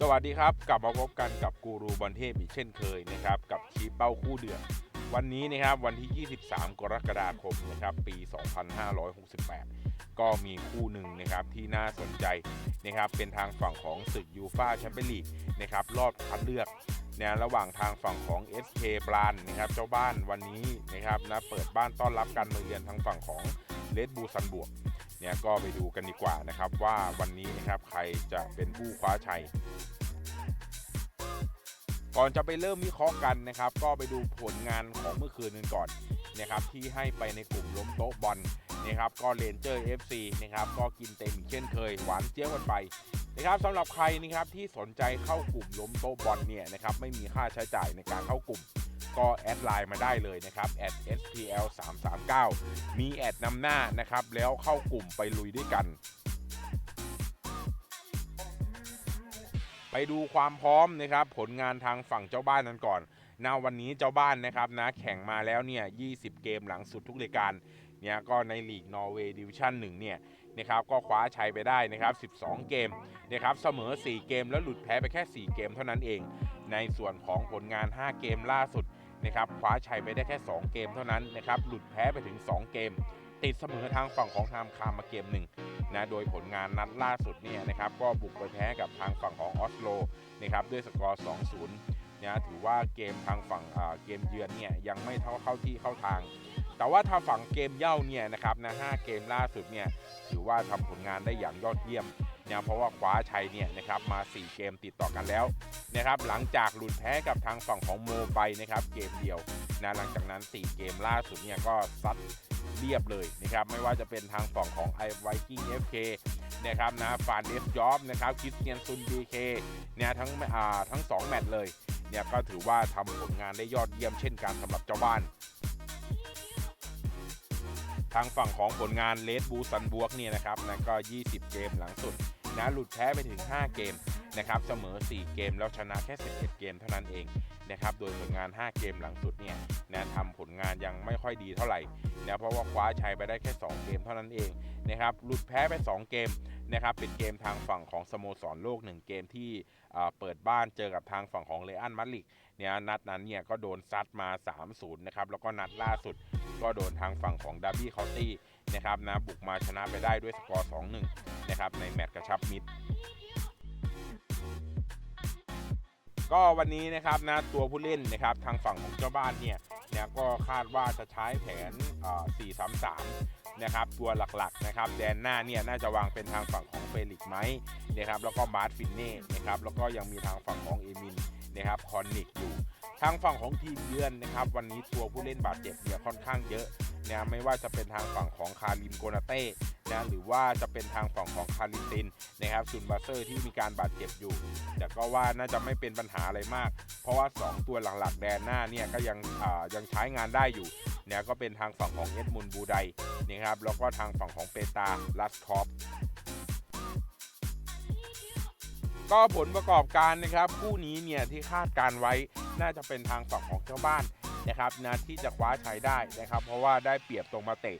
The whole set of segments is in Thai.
สวัสดีครับ กลับมาพบกันกับกูรูบอลเทพอีกเช่นเคยนะครับ กับชีเป้าคู่เดือดวันนี้นะครับวันที่ 23 กรกฎาคมนะครับปี 2568 ก็มีคู่หนึ่งนะครับที่น่าสนใจนะครับเป็นทางฝั่งของศึกยูฟาแชมเปี้ยนลีกนะครับรอบคัดเลือกนะระหว่างทางฝั่งของ SK บรานนะครับเจ้าบ้านวันนี้นะครับนะเปิดบ้านต้อนรับการมาเยือนทางฝั่งของเลดบูซันบวก เนี่ยก็ไปดูกันดีกว่านะครับว่าวันนี้นะครับใครจะเป็นผู้คว้าชัย ก่อนจะไปเริ่มวิเคราะห์กันนะครับ ก็ไปดูผลงานของเมื่อคืนกันก่อนนะครับที่ให้ไปในกลุ่มล้มโต๊ะบอลนะครับก็เลนเจอร์ FC นะครับก็กินเต็มเช่นเคย หวานเจี๊ยบกันไปนะครับสำหรับใครนะครับที่สนใจเข้ากลุ่มล้มโต๊ะบอลเนี่ยนะครับไม่มีค่าใช้จ่ายในการเข้ากลุ่ม ก็แอดไลน์มาได้เลยนะครับ @spl 3 3 9มีแอดนำหน้านะครับ แล้วเข้ากลุ่มไปลุยด้วยกัน ไปดูความพร้อมนะครับ ผลงานทางฝั่งเจ้าบ้านนั้นก่อนนาวันนี้เจ้าบ้านนะครับนะแข่งมาแล้วเนี่ย 20 เกมหลังสุดทุกรายการเนี่ยก็ในลีกนอร์เวย์ดิวิชั่น1เนี่ยนะครับก็คว้าชัยไปได้นะครับ 12 เกมนะครับเสมอ 4 เกมแล้วหลุดแพ้ไปแค่ 4 เกมเท่านั้นเอง ในส่วนของผลงาน 5 เกมล่าสุด นะครับคว้าชัยไปได้แค่ 2 เกมเท่านั้นนะครับหลุดแพ้ไปถึง 2 เกม ติดเสมอทางฝั่งของไทม์คามมาเกมหนึ่งนะโดยผลงานนัดล่าสุดเนี่ยนะครับก็บุกไปแพ้กับทางฝั่งของออสโลนะครับด้วยสกอร์ 2-0นะถือว่าเกมทางฝั่งเกมเยือนเนี่ยยังไม่เท่าเข้าที่เข้าทาง แต่ว่าทางฝั่งเกมเย่าเนี่ยนะครับนะ5เกมล่าสุดเนี่ยถือว่าทำผลงานได้อย่างยอดเยี่ยม นะเพราะว่าคว้าชัยเนี่ยนะครับมา 4 เกมติดต่อกันแล้วนะครับหลังจากหลุดแพ้กับทางฝั่งของโมไปนะครับเกมเดียวนะหลังจากนั้น 4 เกมล่าสุดเนี่ยก็ซัดเรียบเลยนะครับไม่ว่าจะเป็นทางฝั่งของไอไวกิ้งเอฟเคนะครับนะฟานเดสยอฟนะครับคิสเตียนซุนบีเคเนี่ยทั้งอ่าทั้ง 2 แมตช์เลยเนี่ยก็ถือว่าทำผลงานได้ยอดเยี่ยมเช่นกันสำหรับเจ้าบ้าน ทางฝั่งของผลงานเลดบูซันบวกเนี่ยนะครับนะก็ 20 เกมหลังสุดนะหลุดแพ้ไปถึง 5 เกมนะครับเสมอ 4 เกมแล้วชนะแค่ 11 เกมเท่านั้นเองนะครับโดยผลงาน 5 เกมหลังสุดเนี่ยนะทำผลงานยังไม่ค่อยดีเท่าไหร่นะเพราะว่าคว้าชัยไปได้แค่ 2 เกมเท่านั้นเองนะครับหลุดแพ้ไป 2 เกม นะครับเป็นเกมทางฝั่งของสโมสรโลก1เกมที่เปิดบ้านเจอกับทางฝั่งของเลอันมาดริดเนี่ยนัดนั้นเนี่ยก็โดนซัดมา 3-0 นะครับ แล้วก็นัดล่าสุดก็โดนทางฝั่งของดาร์บี้คาน์ตี้นะครับนะบุกมาชนะไปได้ด้วยสกอร์ 2-1 นะครับในแมตช์กระชับมิตรก็วันนี้นะครับนะตัวผู้เล่นนะครับทางฝั่งของเจ้าบ้านเนี่ยเนี่ยก็คาดว่าจะใช้แผน 4-3-3 นะครับตัวหลักๆนะครับแดนหน้าเนี่ยน่าจะวางเป็นทางฝั่งของเฟลิกไหมนะครับแล้วก็บาร์ฟินเน่นะครับแล้วก็ยังมีทางฝั่งของเอมินนะครับคอนนิกอยู่ทางฝั่งของทีมเยือนนะครับวันนี้ตัวผู้เล่นบาดเจ็บเนี่ยค่อนข้างเยอะนะไม่ว่าจะเป็นทางฝั่งของคาริมโกนาเต้ นะหรือว่าจะเป็นทางฝั่งของคาริตินนะครับซุนบาเซอร์ที่มีการบาดเจ็บอยู่ แต่ก็ว่าน่าจะไม่เป็นปัญหาอะไรมาก เพราะว่า 2 ตัวหลักๆ แดนหน้าเนี่ยก็ยังยังใช้งานได้อยู่เนี่ยก็เป็นทางฝั่งของเอ็ดมุนบูไดนะครับแล้วก็ทางฝั่งของเปตาลัสคอฟก็ผลประกอบการนะครับคู่นี้เนี่ยที่คาดการไว้น่าจะเป็นทางฝั่งของเจ้าบ้านนะครับนะที่จะคว้าชัยได้นะครับ เพราะว่าได้เปรียบตรงมาเตะ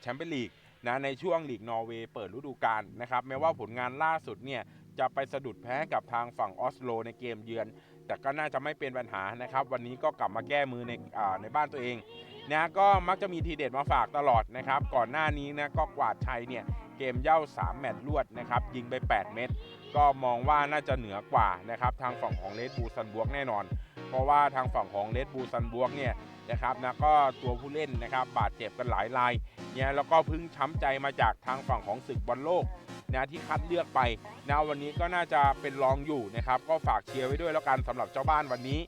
แชมเปี้ยนลีก นะในช่วงลีกนอร์เวย์เปิดฤดูกาลนะครับแม้ว่าผลงานล่าสุดเนี่ยจะไปสะดุดแพ้กับทางฝั่งออสโลในเกมเยือน แต่ก็น่าจะไม่เป็นปัญหานะครับ วันนี้ก็กลับมาแก้มือในในบ้านตัวเองนะก็มักจะมีทีเด็ดมาฝากตลอดนะครับ ก่อนหน้านี้นะก็กวาดชัยเนี่ยเกมเย่า 3 แมตช์รวดนะครับ ยิงไป 8 เม็ดก็มองว่าน่าจะเหนือกว่านะครับ ทางฝั่งของเลดบูซันบวกแน่นอน เพราะว่าทางฝั่งของเลดบูซันบวกเนี่ยนะครับนะก็ตัวผู้เล่นนะครับบาดเจ็บกันหลายรายเนี่ยแล้วก็พึ่งช้ำใจมาจากทางฝั่งของศึกบอลโลกนะที่คัดเลือกไปนะวันนี้ก็น่าจะเป็นรองอยู่นะครับ ก็ฝากเชียร์ไว้ด้วยแล้วกันสำหรับเจ้าบ้านวันนี้